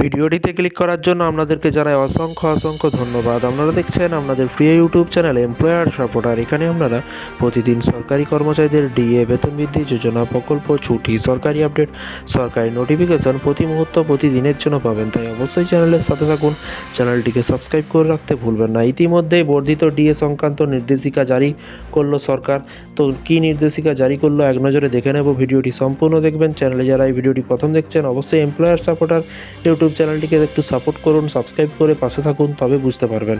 ভিডিওটিতে ক্লিক করার জন্য আপনাদেরকে জানাই অসংখ্য অসংখ্য ধন্যবাদ। আপনারা দেখছেন আপনাদের প্রিয় ইউটিউব চ্যানেল এমপ্লয়ার সাপোর্টার এখানে আপনারা প্রতিদিন সরকারি কর্মচারীদের ডিএ, বেতন বৃদ্ধি, যোজনা প্রকল্প, ছুটি, সরকারি আপডেট, সরকারি নোটিফিকেশন প্রতি মুহূর্ত, প্রতিদিনের জন্য পাবেন। তাই অবশ্যই চ্যানেলের সাথে থাকুন। চ্যানেলটিকে সাবস্ক্রাইব করে রাখতে ভুলবেন না। ইতিমধ্যেই বর্ধিত ডিএ সংক্রান্ত নির্দেশিকা জারি করল সরকার। তো কী নির্দেশিকা জারি করল এক নজরে দেখে নেব। ভিডিওটি সম্পূর্ণ দেখবেন। চ্যানেলে যারা এই ভিডিওটি প্রথম দেখছেন, অবশ্যই এমপ্লয়ার সাপোর্টার ইউটিউব চ্যানেলটিকে একটু সাপোর্ট করুন সাবস্ক্রাইব করে পাশে থাকুন, তবে বুঝতে পারবেন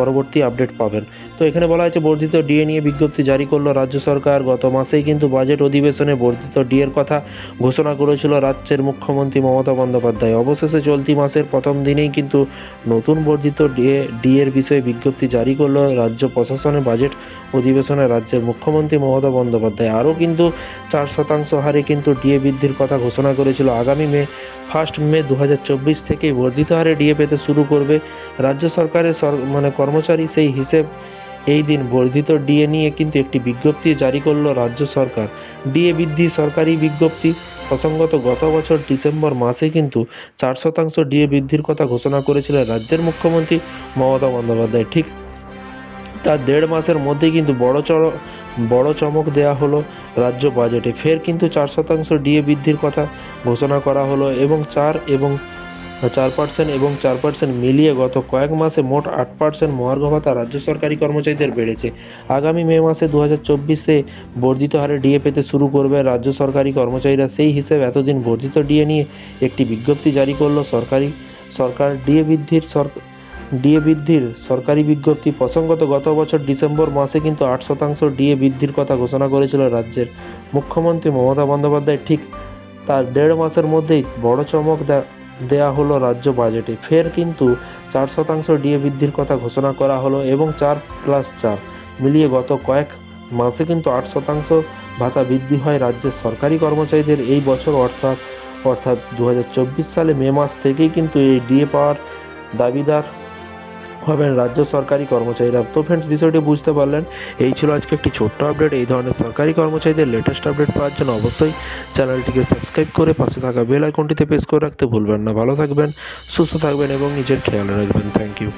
পরবর্তী আপডেট পাবেন। তো এখানে বলা হয়েছে, বর্ধিত ডিএ নিয়ে বিজ্ঞপ্তি জারি করল রাজ্য সরকার। গত মাসেই কিন্তু বাজেট অধিবেশনে বর্ধিত ডিএর কথা ঘোষণা করেছিল রাজ্যের মুখ্যমন্ত্রী মমতা বন্দ্যোপাধ্যায়। অবশেষে চলতি মাসের প্রথম দিনেই কিন্তু নতুন বর্ধিত ডিএ ডিএর বিষয়ে বিজ্ঞপ্তি জারি করল রাজ্য প্রশাসনের বাজেট অধিবেশনে রাজ্যের মুখ্যমন্ত্রী মমতা বন্দ্যোপাধ্যায়। আরও কিন্তু চার শতাংশ হারে কিন্তু ডিএ বৃদ্ধির কথা ঘোষণা করেছিল। আগামী মে ফার্স্ট মে দু হাজার চব্বিশ থেকেই বর্ধিত হারে ডিএ পেতে শুরু করবে রাজ্য সরকারের সর- মানে কর্মচারী। সেই হিসেব এই দিন বর্ধিত ডিএ নিয়ে কিন্তু একটি বিজ্ঞপ্তি জারি করল রাজ্য সরকার। ডিএ বৃদ্ধি সরকারি বিজ্ঞপ্তি। প্রসঙ্গত গত বছর ডিসেম্বর মাসে কিন্তু চার শতাংশ ডিএ বৃদ্ধির কথা ঘোষণা করেছিলেন রাজ্যের মুখ্যমন্ত্রী মমতা বন্দ্যোপাধ্যায়। ঠিক তার দেড় মাসের মধ্যেই কিন্তু বড় চড়, বড় চমক দেয়া হলো রাজ্য বাজেটে। ফের কিন্তু চার শতাংশ ডিএ বৃদ্ধির কথা ঘোষণা করা হলো এবং চার এবং, চার পার্সেন্ট এবং চার পার্সেন্ট মিলিয়ে গত কয়েক মাসে মোট আট পার্সেন্ট মহার্ঘ ভাতা রাজ্য সরকারি কর্মচারীদের বেড়েছে। আগামী মে মাসে দু হাজার চব্বিশে বর্ধিত হারে ডিএ পেতে শুরু করবে রাজ্য সরকারি কর্মচারীরা। সেই হিসেবে এতদিন বর্ধিত ডিএ নিয়ে একটি বিজ্ঞপ্তি জারি করল সরকারি, সরকার। ডিএ বৃদ্ধির সরকার ডিএ বৃদ্ধির সরকারি বিজ্ঞপ্তি প্রসঙ্গত গত বছর ডিসেম্বর মাসে কিন্তু আট শতাংশ ডিএ বৃদ্ধির কথা ঘোষণা করেছিল রাজ্যের মুখ্যমন্ত্রী মমতা বন্দ্যোপাধ্যায়। ঠিক তার দেড় মাসের মধ্যেই বড় চমক দেয়া হলো রাজ্য বাজেটে। ফের কিন্তু চার শতাংশ ডিএ বৃদ্ধির কথা ঘোষণা করা হলো এবং চার প্লাস চার। মিলিয়ে গত কয়েক মাসে কিন্তু আট শতাংশ ভাতা বৃদ্ধি হয় রাজ্যের সরকারি কর্মচারীদের। এই বছর অর্থাৎ অর্থাৎ দু হাজার চব্বিশ সালে মে মাস থেকেই কিন্তু এই ডিএ পাওয়ার দাবিদার হবেন রাজ্য সরকারি কর্মচারীরা। তো ফ্রেন্ডস বিষয়টি বুঝতে পারলেন। এই ছিল আজকে একটি ছোট্ট আপডেট এই ধরনের সরকারি কর্মচারীদের লেটেস্ট আপডেট পাওয়ার জন্য অবশ্যই চ্যানেলটিকে সাবস্ক্রাইব করে পাশে থাকা বেল আইকনটিতে প্রেস করে রাখতে ভুলবেন না। ভালো থাকবেন, সুস্থ থাকবেন এবং নিজের খেয়াল রাখবেন। Thank you